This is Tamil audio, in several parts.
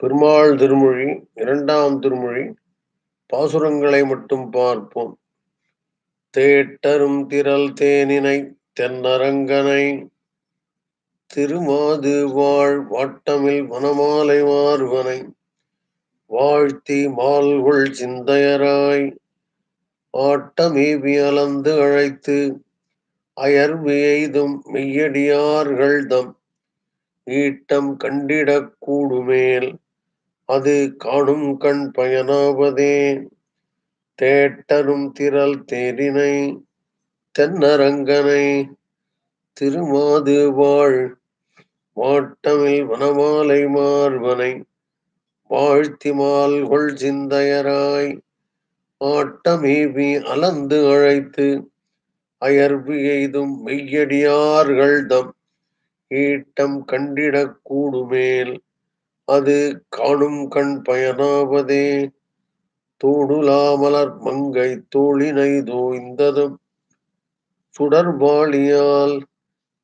பெருமாள் திருமொழி இரண்டாம் திருமொழி பாசுரங்களை மட்டும் பார்ப்போம். தேட்டரும் திரள் தேனினை தென்னரங்கனை திருமாது வாழ் வாட்டமில் வனமாலை மாறுவனை வாழ்த்தி மால்குள் சிந்தையராய் ஆட்டமேபி அலந்து அழைத்து அயர்வு எய்தும் மெய்யடியார்கள் தம் ஈட்டம் கண்டிடக் கூடுமேல் அது காணும் கண் பயனாவதே. தேட்டரும் திரள் தேரினை தென்னரங்கனை திருமாது வாழ். வாட்டமில் வனமாலை மார்பனை வாழ்த்தி மால்கொள் சிந்தையராய். ஆட்டமேவி அலந்து அழைத்து அயர்வு எய்தும் மெய்யடியார்கள் தம் ஈட்டம் கண்டிடக் கூடுமேல் அது காணும் கண் பயனாவதே. தோடுலாமலர் மங்கை தோழினை தோய்ந்ததும் சுடர்பாளியால்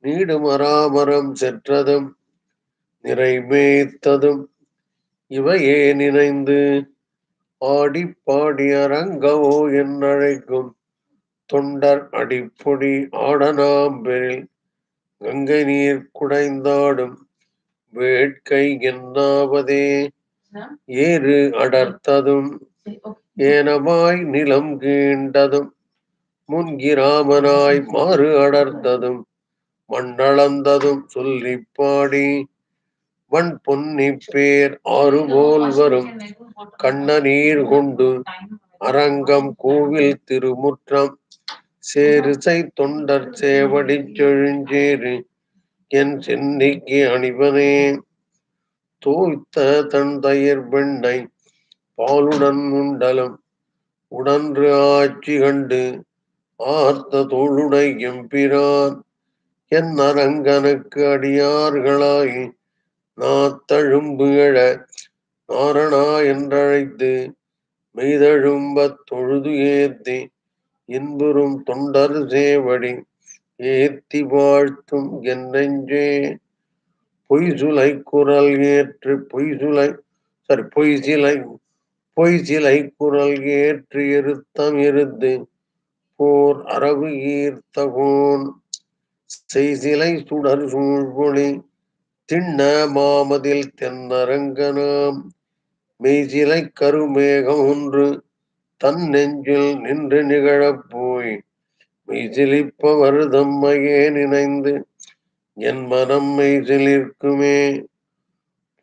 நீடுமராமரம் செற்றதும் நிறைமேத்ததும் இவையே நினைந்து ஆடி பாடி அரங்கவோ என்னழைக்கும் தொண்டர் அடிப்பொடி ஆடனாம்பெரில் கங்கை நீர் குடைந்தாடும் வேட்கை என்னாவதே? ஏறு அடர்த்ததும் ஏனமாய் நிலம் கீண்டதும் முன்கிராமனாய் மாறு அடர்த்ததும் மண்ணளந்ததும் சொல்லி பாடி வன் பொன்னி பேர் ஆறு போல் வரும் கண்ண நீர் கொண்டு அரங்கம் கோவில் திருமுற்றம் சேருசை தொண்டர் சேவடி செழுஞ்சேரு என் சென்னைக்கு அணிவனே. தோய்த்த தன் தயிர் பெண்ணை பாலுடன் உண்டலம் உடன்று ஆட்சி கண்டு ஆர்த்த தோளுடை எம்பிரான் என் அரங்கனுக்கு அடியார்களாய் நாத்தழும்பு எழ நாரணா என்றழைத்து மெய்தழும்பத் தொழுது ஏத்தி இன்புறும் தொண்டர் சேவடி ஏத்தி வாழ்த்தும் என்றெஞ்சே பொய் சுலை குரல் ஏற்று பொய் சுலை சாரி பொய் சிலை பொய் சிலை குரல் ஏற்று இருத்தம் இருந்து போர் அரபு ஈர்த்தகோன் செய்சிலை சுடர் சூழ்பொழி திண்ண மாமதில் தென்னரங்கனாம். மெய்சிலை கருமேகம் ஒன்று தன் நெஞ்சில் நின்று நிகழப்போ மெய்சிலிப்பவர் தம்மையே நினைந்து என் மனம் மெய்சிலிருக்குமே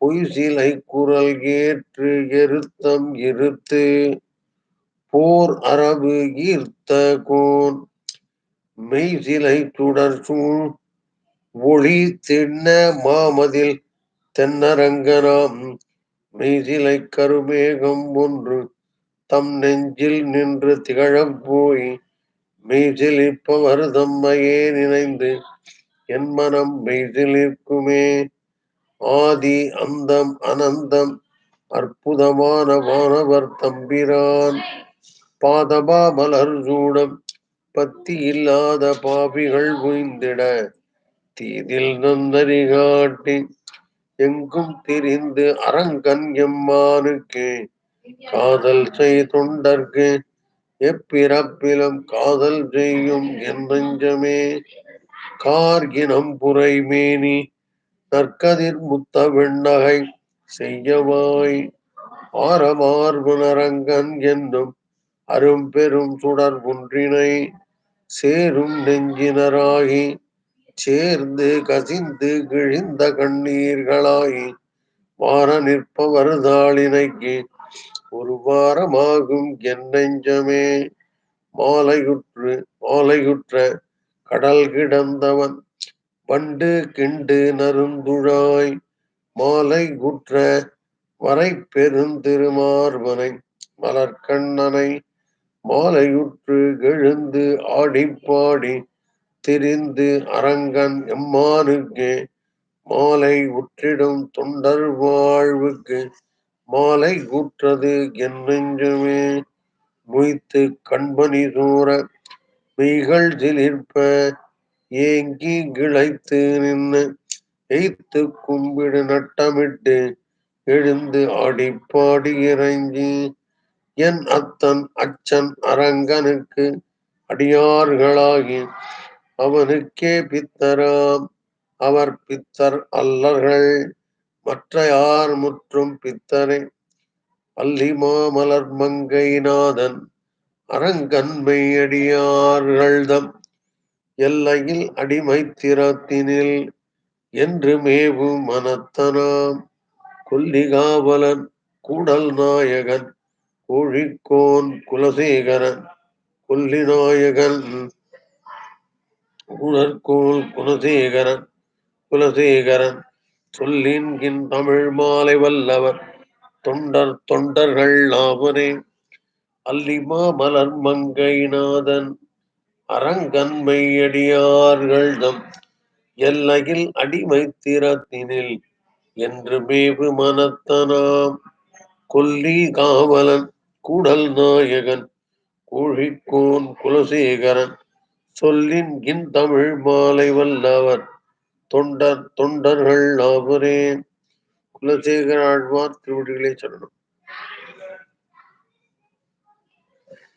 பொய் சிலை குரல் ஏற்று எருத்தம் இருத்து போர் அரபு ஈர்த்த கோன். மெய் சிலை சுடர் சூழ் ஒளி திண்ண மாமதில் தென்னரங்கனாம் மெய்சிலை கருமேகம் ஒன்று தம் நெஞ்சில் நின்று திகழப் போய் மெய்சிலிப்பவர் தம்மையே நினைந்து என் மனம் மெய்சிலிருக்குமே ஆதி அந்தம் அனந்தம் அற்புதமான வானவர் தம்பிரான். பாதபா மலர் சூடம் பத்தி இல்லாத பாபிகள் உய்ந்திட தீதில் நந்தரி காட்டி எங்கும் திரிந்து அரங்கன் எம்மானுக்கு காதல் செய் தொண்டர்க்கு எப்பிறப்பிலும் காதல் செய்யும் என் நெஞ்சமே. கார்கினம் புரைமேனி நற்கதிர் முத்த வெண்ணகை செய்யவாய். ஆரமார்புனரங்கன் என்றும் அரும்பெரும் சுடர் ஒன்றினை சேரும் நெஞ்சினராகி சேர்ந்து கசிந்து கிழிந்த கண்ணீர்களாகி வார நிற்பவர் தாளினைக்கு ஒரு வாரமாகும் என் நெஞ்சமே. மாலையுற்று மாலையுற்ற கடல் கிடந்தவன் வண்டு கிண்டு நருந்துழாய் மாலை குற்ற வரை பெருந்திருமார்வனை மலர்கண்ணனை மாலையுற்று எழுந்து ஆடிப்பாடி திரிந்து அரங்கன் எம்மானுக்கு மாலை உற்றிடும் தொண்டர் வாழ்வுக்கு மாலை கூற்றது என் நெஞ்சுமே. முய்த்து கண்பனி சூற மெய்கள் சிலிர்ப்ப ஏங்கி கிளைத்து நின்று எய்த்து கும்பிடு நட்டமிட்டு எழுந்து ஆடிப்பாடி இறங்கி. என் அத்தன் அச்சன் அரங்கனுக்கு அடியார்களாகி. அவனுக்கே பித்தராம். அவர் பித்தர் அல்லர்கள். மற்ற யார் முற்றும் பித்தரை. அல்லிமாமலர் மங்கைநாதன் அரங்கன்மை அடியார்கள்தம் எல்லையில் அடிமைத்திறத்தினில் என்று மேவு மனத்தனாம். கொல்லிகாவலன் கூடல் நாயகன் கோழிக்கோன் குலசேகரன் கொல்லி நாயகன் குலசேகரன் குலசேகரன். சொல்லின்கின் தமிழ் மாலை வல்லவர் தொண்டர் தொண்டர்கள் ஆவரே அல்லிமா மலர் மங்கைநாதன் அரங்கன்மையடியார்கள் தம் எல்லையில் அடிமைத்திறத்தினில் என்று மேவு மனத்தனாம். கொல்லி காவலன் கூடல் நாயகன் கூழிக்கோன் குலசேகரன் சொல்லின்கின் தமிழ் மாலை வல்லவர் தொண்டர் தொண்டர்கள் நாபுரே குலசேகர ஆழ்வார் திருவடிகளை சொல்லணும்.